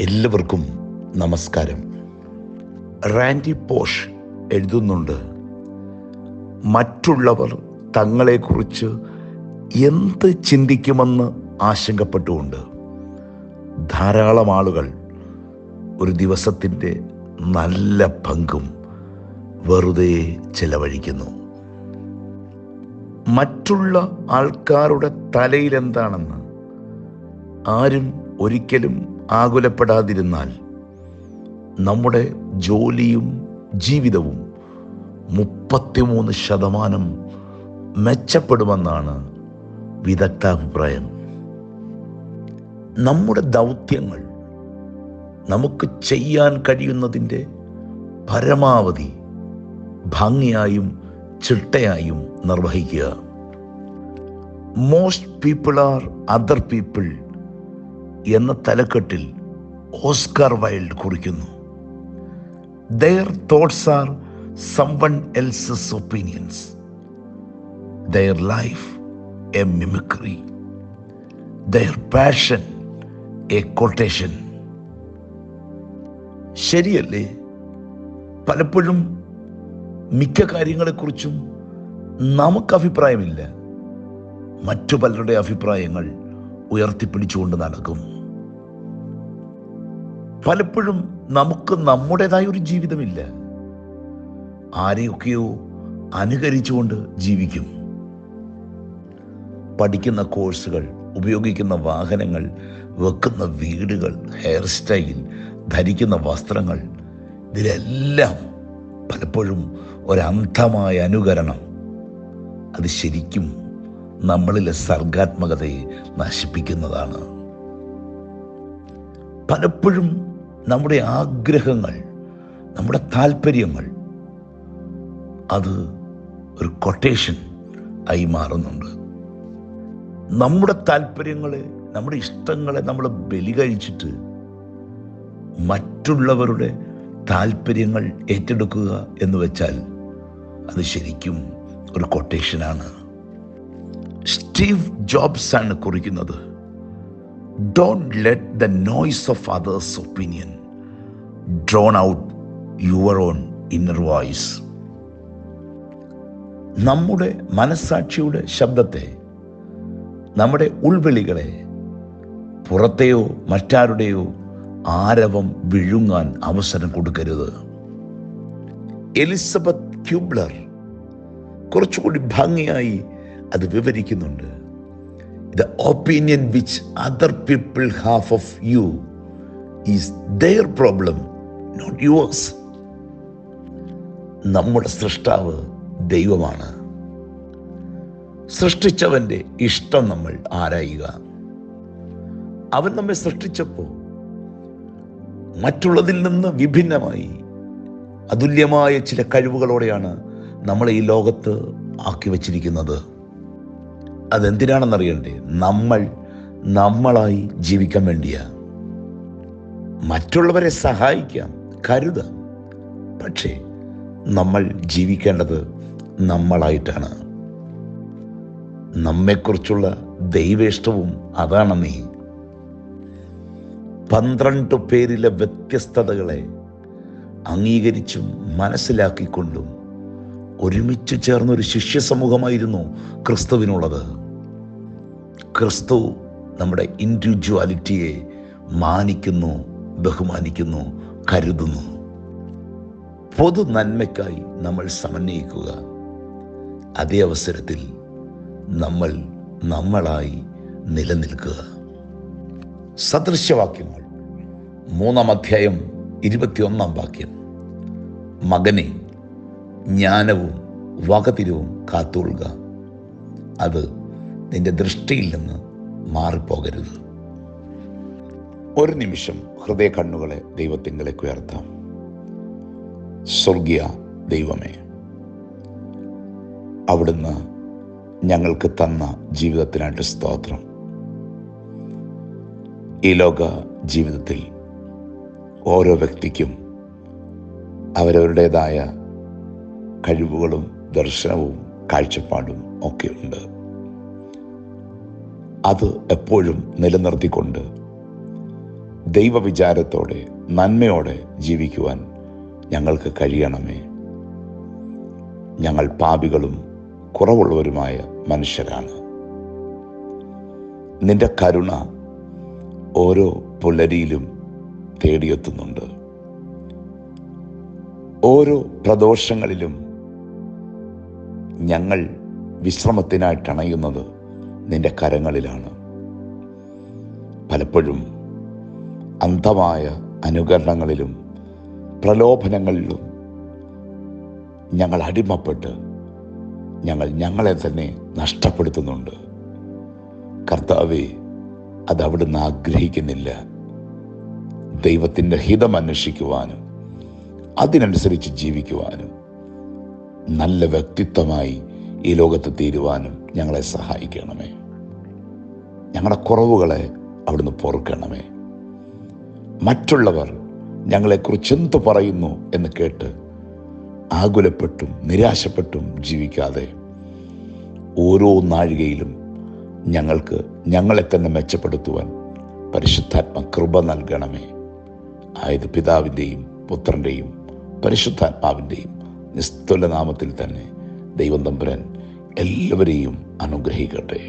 എല്ലാവർക്കും നമസ്കാരം. Randy posh എഴുതുന്നുണ്ട് മറ്റുള്ളവർ തങ്ങളെക്കുറിച്ച് എന്ത് ചിന്തിക്കുമെന്ന് ആശങ്കപ്പെട്ടുകൊണ്ട്. ധാരാളം ആളുകൾ ഒരു ദിവസത്തിന്റെ നല്ല പങ്കും വെറുതെ ചെലവഴിക്കുന്നു. മറ്റുള്ള ആൾക്കാരുടെ തലയിൽ എന്താണെന്ന് ആരും ഒരിക്കലും ആകുലപ്പെടാതിരുന്നാൽ നമ്മുടെ ജോലിയും ജീവിതവും മുപ്പത്തിമൂന്ന് ശതമാനം മെച്ചപ്പെടുമെന്നാണ് വിദഗ്ധാഭിപ്രായം നമ്മുടെ ദൗത്യങ്ങൾ നമുക്ക് ചെയ്യാൻ കഴിയുന്നതിന്റെ പരമാവധി ഭംഗിയായും ചിട്ടയായും നിർവഹിക്കുക. Most people are other people എന്ന തലക്കെട്ടിൽ ഓസ്കാർ വൈൽഡ് കുറിക്കുന്നു. Their thoughts are someone else's opinions their life a mimicry their passion a quotation ശരിയല്ലേ? പലപ്പോഴും മിക്ക കാര്യങ്ങളെക്കുറിച്ചും നമുക്ക് അഭിപ്രായമില്ല. മറ്റു പലരുടെ അഭിപ്രായങ്ങൾ ഉയർത്തിപ്പിടിച്ചുകൊണ്ട് നടക്കും. പലപ്പോഴും നമുക്ക് നമ്മുടേതായ ഒരു ജീവിതമില്ല. ആരെയൊക്കെയോ അനുകരിച്ചുകൊണ്ട് ജീവിക്കും. പഠിക്കുന്ന കോഴ്സുകൾ ഉപയോഗിക്കുന്ന വാഹനങ്ങൾ വെക്കുന്ന വീടുകൾ ഹെയർ സ്റ്റൈൽ ധരിക്കുന്ന വസ്ത്രങ്ങൾ ഇതിലെല്ലാം പലപ്പോഴും ഒരന്ധമായ അനുകരണം. അത് ശരിക്കും നമ്മളിലെ സർഗാത്മകതയെ നശിപ്പിക്കുന്നതാണ്. പലപ്പോഴും നമ്മുടെ ആഗ്രഹങ്ങൾ നമ്മുടെ താല്പര്യങ്ങൾ അത് ഒരു കൊട്ടേഷൻ ആയി മാറുന്നുണ്ട്. നമ്മുടെ താല്പര്യങ്ങളെ നമ്മുടെ ഇഷ്ടങ്ങളെ നമ്മൾ ബലി കഴിച്ചിട്ട് മറ്റുള്ളവരുടെ താല്പര്യങ്ങൾ ഏറ്റെടുക്കുക എന്ന് വെച്ചാൽ അത് ശരിക്കും ഒരു കൊട്ടേഷനാണ് സ്റ്റീവ് ജോബ്സ് ആണ് കുറിക്കുന്നത്. Don't let the noise of others' opinion drown out your own inner voice നമ്മുടെ മനസ്സാക്ഷിയുടെ ശബ്ദത്തെ നമ്മുടെ ഉൾവിളികളെ പുറത്തെയോ മറ്റാരുടെയോ ആരവം വിഴുങ്ങാൻ അവസരം കൊടുക്കരുത്. എലിസബത്ത് ക്യൂബ്ലർ കുറച്ചുകൂടി ഭംഗിയായി അത് വിവരിക്കുന്നുണ്ട്. The opinion which other people half of you is their problem not yours നമ്മുടെ സൃഷ്ടാവ് ദൈവമാണ്. സൃഷ്ടിച്ചവന്റെ ഇഷ്ടം നമ്മൾ ആരായുക? അവൻ നമ്മെ സൃഷ്ടിച്ചപ്പോൾ മറ്റുള്ളതിൽ നിന്ന് വിഭിന്നമായി അതുല്യമായ ചില കഴിവുകളോടെയാണ് നമ്മളെ ഈ ലോകത്ത് ആക്കി വച്ചിരിക്കുന്നത്. അതെന്തിനാണെന്നറിയണ്ടേ? നമ്മൾ നമ്മളായി ജീവിക്കാൻ വേണ്ടിയാ. മറ്റുള്ളവരെ സഹായിക്കാം കരുതാം. പക്ഷേ നമ്മൾ ജീവിക്കേണ്ടത് നമ്മളായിട്ടാണ്. നമ്മെക്കുറിച്ചുള്ള ദൈവേഷ്ടവും അതാണ് നീ. പന്ത്രണ്ട് പേരിലെ വ്യത്യസ്തതകളെ അംഗീകരിച്ചും മനസ്സിലാക്കിക്കൊണ്ടും ഒരുമിച്ച് ചേർന്നൊരു ശിഷ്യ സമൂഹമായിരുന്നു ക്രിസ്തുവിനുള്ളത്. ക്രിസ്തു നമ്മുടെ ഇൻഡിവിജ്വാലിറ്റിയെ മാനിക്കുന്നു ബഹുമാനിക്കുന്നു കരുതുന്നു. പൊതു നന്മയ്ക്കായി നമ്മൾ സമന്വയിക്കുക. അതേ അവസരത്തിൽ നമ്മൾ നമ്മളായി നിലനിൽക്കുക. സദൃശ്യവാക്യങ്ങൾ മൂന്നാം അധ്യായം ഇരുപത്തിയൊന്നാം വാക്യം. മകനെ ജ്ഞാനവും വകതിരിവും കാത്തുകൊള്ളുക. അത് നിന്റെ ദൃഷ്ടിയിൽ നിന്ന് മാറിപ്പോകരുത്. ഒരു നിമിഷം ഹൃദയ കണ്ണുകളെ ദൈവത്തിങ്കിലേക്ക് ഉയർത്താം. സ്വർഗീയ ദൈവമേ അവിടുന്ന് ഞങ്ങൾക്ക് തന്ന ജീവിതത്തിനായിട്ട് സ്തോത്രം. ഈ ലോക ജീവിതത്തിൽ ഓരോ വ്യക്തിക്കും അവരവരുടേതായ കഴിവുകളും ദർശനവും കാഴ്ചപ്പാടും ഒക്കെയുണ്ട് അത് എപ്പോഴും നിലനിർത്തിക്കൊണ്ട് ദൈവവിചാരത്തോടെ നന്മയോടെ ജീവിക്കുവാൻ ഞങ്ങൾക്ക് കഴിയണമേ. ഞങ്ങൾ പാപികളും കുറവുള്ളവരുമായ മനുഷ്യരാണ്. നിന്റെ കരുണ ഓരോ പുലരിയിലും തേടിയെത്തുന്നുണ്ട്. ഓരോ പ്രദോഷങ്ങളിലും ഞങ്ങൾ വിശ്രമത്തിനായിട്ട് അണയുന്നത് നിന്റെ കരങ്ങളിലാണ്. പലപ്പോഴും അന്ധമായ അനുകരണങ്ങളിലും പ്രലോഭനങ്ങളിലും ഞങ്ങൾ അടിമപ്പെട്ട് ഞങ്ങൾ ഞങ്ങളെ തന്നെ നഷ്ടപ്പെടുത്തുന്നുണ്ട്. കർത്താവെ അത് അവിടുന്ന് ആഗ്രഹിക്കുന്നില്ല. ദൈവത്തിന്റെ ഹിതം അന്വേഷിക്കുവാനും അതിനനുസരിച്ച് ജീവിക്കുവാനും നല്ല വ്യക്തിത്വമായി ഈ ലോകത്ത് തീരുവാനും ഞങ്ങളെ സഹായിക്കണമേ. ഞങ്ങളുടെ കുറവുകളെ അവിടുന്ന് പൊറുക്കണമേ. മറ്റുള്ളവർ ഞങ്ങളെക്കുറിച്ച് എന്ത് പറയുന്നു എന്ന് കേട്ട് ആകുലപ്പെട്ടും നിരാശപ്പെട്ടും ജീവിക്കാതെ ഓരോ നാഴികയിലും ഞങ്ങൾക്ക് ഞങ്ങളെ തന്നെ മെച്ചപ്പെടുത്തുവാൻ പരിശുദ്ധാത്മ കൃപ നൽകണമേ. ആയത് പിതാവിന്റെയും പുത്രന്റെയും പരിശുദ്ധാത്മാവിന്റെയും നിസ്തുല നാമത്തിൽ തന്നെ ദൈവം തമ്പുരാൻ എല്ലാവരെയും അനുഗ്രഹിക്കട്ടെ.